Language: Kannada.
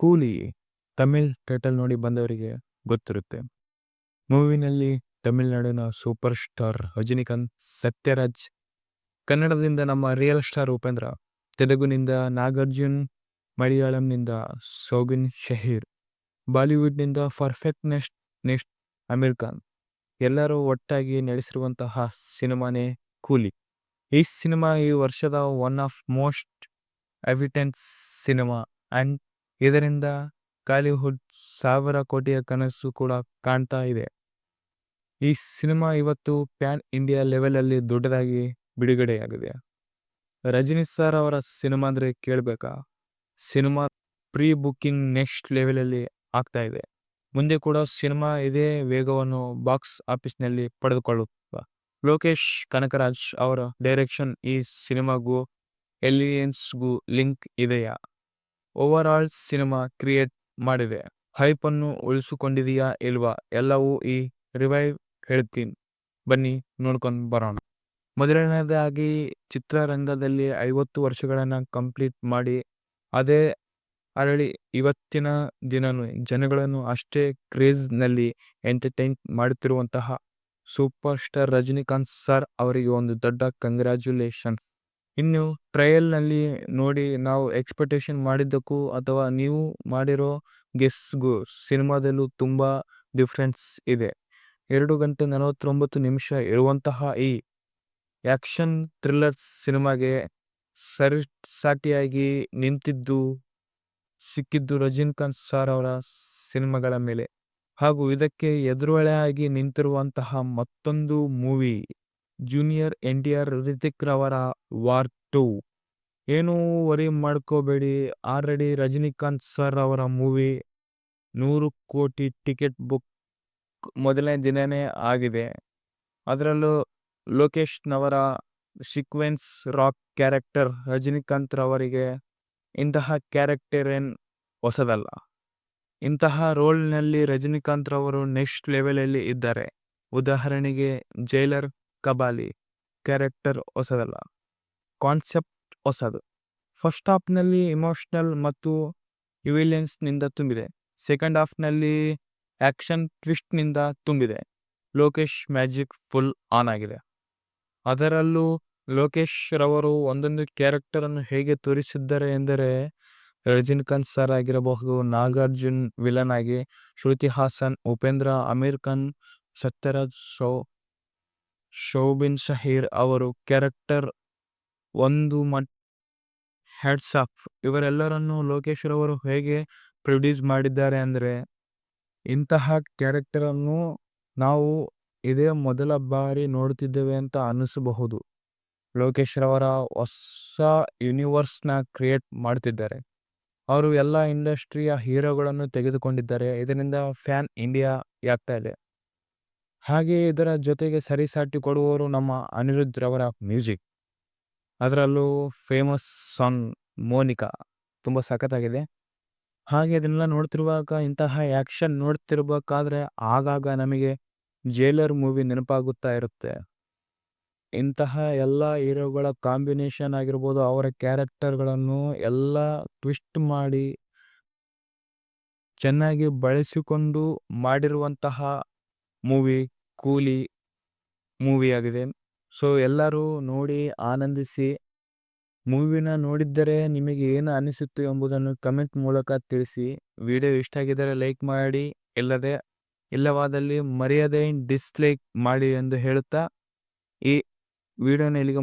ಕೂಲಿ ತಮಿಳ್ ಟೈಟಲ್ ನೋಡಿ ಬಂದವರಿಗೆ ಗೊತ್ತಿರುತ್ತೆ. ಮೂವಿನಲ್ಲಿ ತಮಿಳ್ನಾಡಿನ ಸೂಪರ್ ಸ್ಟಾರ್ ರಜನಿಕಾಂತ್, ಸತ್ಯರಾಜ್, ಕನ್ನಡದಿಂದ ನಮ್ಮ ರಿಯಲ್ ಸ್ಟಾರ್ ಉಪೇಂದ್ರ, ತೆಲುಗುನಿಂದ ನಾಗಾರ್ಜುನ್, ಮಲಯಾಳಂನಿಂದ ಸೋಗಿನ್ ಶಹೀರ್, ಬಾಲಿವುಡ್ನಿಂದ perfect next next Aamir Khan. ಎಲ್ಲರೂ ಒಟ್ಟಾಗಿ ನಡೆಸಿರುವಂತಹ ಸಿನಿಮಾನೇ ಕೂಲಿ. ಈ ಸಿನಿಮಾ ಈ ವರ್ಷದ ಒನ್ ಆಫ್ ಮೋಸ್ಟ್ ಎವಿಟೆಂಟ್ ಸಿನಿಮಾ ಅಂಡ್ ಇದರಿಂದ ಕಾಲಿವುಡ್ ಸಾವಿರ ಕೋಟಿಯ ಕನಸು ಕೂಡ ಕಾಣ್ತಾ ಇದೆ. ಈ ಸಿನಿಮಾ ಇವತ್ತು ಪ್ಯಾನ್ ಇಂಡಿಯಾ ಲೆವೆಲಲ್ಲಿ ದೊಡ್ಡದಾಗಿ ಬಿಡುಗಡೆಯಾಗಿದೆ. ರಜನಿ ಸರ್ ಅವರ ಸಿನಿಮಾ ಅಂದರೆ ಕೇಳಬೇಕಾ? ಸಿನಿಮಾ ಪ್ರೀ ಬುಕ್ಕಿಂಗ್ ನೆಕ್ಸ್ಟ್ ಲೆವೆಲಲ್ಲಿ ಆಗ್ತಾ ಇದೆ. ಮುಂದೆ ಕೂಡ ಸಿನಿಮಾ ಇದೇ ವೇಗವನ್ನು ಬಾಕ್ಸ್ ಆಫೀಸ್ನಲ್ಲಿ ಪಡೆದುಕೊಳ್ಳುತ್ತ ಲೋಕೇಶ್ ಕನಕರಾಜ್ ಅವರ ಡೈರೆಕ್ಷನ್ ಈ ಸಿನಿಮಾಗೂ, ಎಲಿಯನ್ಸ್ಗೂ ಲಿಂಕ್ ಇದೆಯಾ? ಓವರ್ ಆಲ್ ಸಿನಿಮಾ ಕ್ರಿಯೇಟ್ ಮಾಡಿದೆ ಹೈಪನ್ನು ಉಳಿಸಿಕೊಂಡಿದೆಯಾ ಇಲ್ವಾ? ಎಲ್ಲವೂ ಈ ರಿವೈವ್ ಹೇಳ್ತೀನಿ. ಬನ್ನಿ, ನೋಡ್ಕೊಂಡು ಬರೋಣ. ಮೊದಲನೇದಾಗಿ, ಚಿತ್ರರಂಗದಲ್ಲಿ ಐವತ್ತು ವರ್ಷಗಳನ್ನು ಕಂಪ್ಲೀಟ್ ಮಾಡಿ, ಅದೇ ಅರಳಿ ಇವತ್ತಿನ ದಿನನೂ ಜನಗಳನ್ನು ಅಷ್ಟೇ ಕ್ರೇಜ್ನಲ್ಲಿ ಎಂಟರ್ಟೈನ್ ಮಾಡುತ್ತಿರುವಂತಹ ಸೂಪರ್ ಸ್ಟಾರ್ ರಜನಿಕಾಂತ್ ಸರ್ ಅವರಿಗೆ ಒಂದು ದೊಡ್ಡ ಕಂಗ್ರ್ಯಾಚುಲೇಷನ್ಸ್. ಇನ್ನು ಟ್ರಯಲ್ನಲ್ಲಿ ನೋಡಿ ನಾವು ಎಕ್ಸ್ಪೆಕ್ಟೇಷನ್ ಮಾಡಿದ್ದಕ್ಕೂ ಅಥವಾ ನೀವು ಮಾಡಿರೋ ಗೆಸ್ಗೂ ಸಿನಿಮಾದಲ್ಲೂ ತುಂಬ ಡಿಫ್ರೆನ್ಸ್ ಇದೆ. ಎರಡು ಗಂಟೆ ನಲವತ್ತೊಂಬತ್ತು ನಿಮಿಷ ಇರುವಂತಹ ಈ ಆ್ಯಕ್ಷನ್ ಥ್ರಿಲ್ಲರ್ ಸಿನಿಮಾಗೆ ಸರಿ ಸಾಟಿಯಾಗಿ ನಿಂತಿದ್ದು, ಸಿಕ್ಕಿದ್ದು ರಜನಿಕಾಂತ್ ಸಾರ್ ಅವರ ಸಿನಿಮಾಗಳ ಮೇಲೆ. ಹಾಗೂ ಇದಕ್ಕೆ ಎದುರುಳೆಯಾಗಿ ನಿಂತಿರುವಂತಹ ಮತ್ತೊಂದು movie junior N T R Hrithik ರವರ ವಾರ್ ಟು ಏನೂ ವರಿ ಮಾಡ್ಕೋಬೇಡಿ. ಆಲ್ರೆಡಿ ರಜನಿಕಾಂತ್ ಸರ್ ಅವರ ಮೂವಿ ನೂರು ಕೋಟಿ ಟಿಕೆಟ್ ಬುಕ್ ಮೊದಲನೇ ದಿನವೇ ಆಗಿದೆ. ಅದರಲ್ಲೂ ಲೋಕೇಶ್ನವರ ಸೀಕ್ವೆನ್ಸ್ ರಾಕ್ ಕ್ಯಾರೆಕ್ಟರ್ ರಜನಿಕಾಂತ್ ರವರಿಗೆ ಇಂತಹ ಕ್ಯಾರೆಕ್ಟರ್ ಏನು ಹೊಸದಲ್ಲ. ಇಂತಹ ರೋಲ್ನಲ್ಲಿ ರಜನಿಕಾಂತ್ ರವರು ನೆಕ್ಸ್ಟ್ ಲೆವೆಲಲ್ಲಿ ಇದ್ದಾರೆ. ಉದಾಹರಣೆಗೆ ಜೈಲರ್ ಕಬಾಲಿ ಕ್ಯಾರೆಕ್ಟರ್ ಹೊಸದಲ್ಲ, ಕಾನ್ಸೆಪ್ಟ್ ಹೊಸದು. ಫಸ್ಟ್ ಹಾಫ್ನಲ್ಲಿ ಇಮೋಷ್ನಲ್ ಮತ್ತು ಯುವಿಲಿಯನ್ಸ್ನಿಂದ ತುಂಬಿದೆ. ಸೆಕೆಂಡ್ ಹಾಫ್ನಲ್ಲಿ ಆ್ಯಕ್ಷನ್ ಟ್ವಿಸ್ಟ್ನಿಂದ ತುಂಬಿದೆ. ಲೋಕೇಶ್ ಮ್ಯಾಜಿಕ್ ಫುಲ್ ಆನ್ ಆಗಿದೆ. ಅದರಲ್ಲೂ ಲೋಕೇಶ್ ರವರು ಒಂದೊಂದು ಕ್ಯಾರೆಕ್ಟರನ್ನು ಹೇಗೆ ತೋರಿಸಿದ್ದಾರೆ ಎಂದರೆ ರಜನಿಕಾಂತ್ ಸರ್ ಆಗಿರಬಹುದು, ನಾಗಾರ್ಜುನ್ ವಿಲನ್ ಆಗಿ, ಶ್ರುತಿ ಹಾಸನ್, ಉಪೇಂದ್ರ, ಅಮೀರ್ ಖಾನ್, ಸತ್ಯರಾಜ್ ಶೋ ಶೋಬಿನ್ ಶಹೀರ್ ಅವರು ಕ್ಯಾರೆಕ್ಟರ್ ಒಂದು ಮಟ್ ಹೆಡ್ಸ್ ಆಫ್. ಇವರೆಲ್ಲರನ್ನು ಲೋಕೇಶ್ ರವರು ಹೇಗೆ ಪ್ರೊಡ್ಯೂಸ್ ಮಾಡಿದ್ದಾರೆ ಅಂದರೆ, ಇಂತಹ ಕ್ಯಾರೆಕ್ಟರನ್ನು ನಾವು ಇದೇ ಮೊದಲ ಬಾರಿ ನೋಡುತ್ತಿದ್ದೇವೆ ಅಂತ ಅನಿಸಬಹುದು. ಲೋಕೇಶ್ ರವರ ಹೊಸ ಯೂನಿವರ್ಸ್ನ ಕ್ರಿಯೇಟ್ ಮಾಡ್ತಿದ್ದಾರೆ. ಅವರು ಎಲ್ಲ ಇಂಡಸ್ಟ್ರಿಯ ಹೀರೋಗಳನ್ನು ತೆಗೆದುಕೊಂಡಿದ್ದಾರೆ. ಇದರಿಂದ ಫ್ಯಾನ್ ಇಂಡಿಯಾ ಆಗ್ತಾ ಇದೆ. ಹಾಗೆ ಇದರ ಜೊತೆಗೆ ಸರಿಸಾಟಿ ಕೊಡುವವರು ನಮ್ಮ ಅನಿರುದ್ಧ್ ರವರ ಮ್ಯೂಸಿಕ್. ಅದರಲ್ಲೂ ಫೇಮಸ್ ಸಾಂಗ್ ಮೋನಿಕಾ, ತುಂಬ ಸಖತ್ತಾಗಿದೆ. ಹಾಗೆ ಇದನ್ನೆಲ್ಲ ನೋಡ್ತಿರುವಾಗ ಇಂತಹ ಆ್ಯಕ್ಷನ್ ನೋಡ್ತಿರ್ಬೇಕಾದ್ರೆ ಆಗಾಗ ನಮಗೆ ಜೇಲರ್ ಮೂವಿ ನೆನಪಾಗುತ್ತಾ ಇರುತ್ತೆ. ಇಂತಹ ಎಲ್ಲ ಹೀರೋಗಳ ಕಾಂಬಿನೇಷನ್ ಆಗಿರ್ಬೋದು, ಅವರ ಕ್ಯಾರೆಕ್ಟರ್ಗಳನ್ನು ಎಲ್ಲ ಟ್ವಿಸ್ಟ್ ಮಾಡಿ ಚೆನ್ನಾಗಿ ಬಳಸಿಕೊಂಡು ಮಾಡಿರುವಂತಹ ಮೂವಿ ಕೂಲಿ ಮೂವಿ ಆಗಿದೆ. ಸೊ ಎಲ್ಲರೂ ನೋಡಿ ಆನಂದಿಸಿ ಮೂವಿನ ನೋಡಿದ್ದರೆ ನಿಮಗೆ ಏನು ಅನಿಸುತ್ತೆ ಎಂಬುದನ್ನು ಕಮೆಂಟ್ ಮೂಲಕ ತಿಳಿಸಿ. ವಿಡಿಯೋ ಇಷ್ಟ ಆಗಿದ್ದರೆ ಲೈಕ್ ಮಾಡಿ, ಇಲ್ಲದೆ, ಇಲ್ಲವಾದಲ್ಲಿ ಮರೆಯದೆ ಡಿಸ್ಲೈಕ್ ಮಾಡಿ ಎಂದು ಹೇಳುತ್ತಾ, ಈ ವಿಡಿಯೋನ ಇಲ್ಲಿಗೆ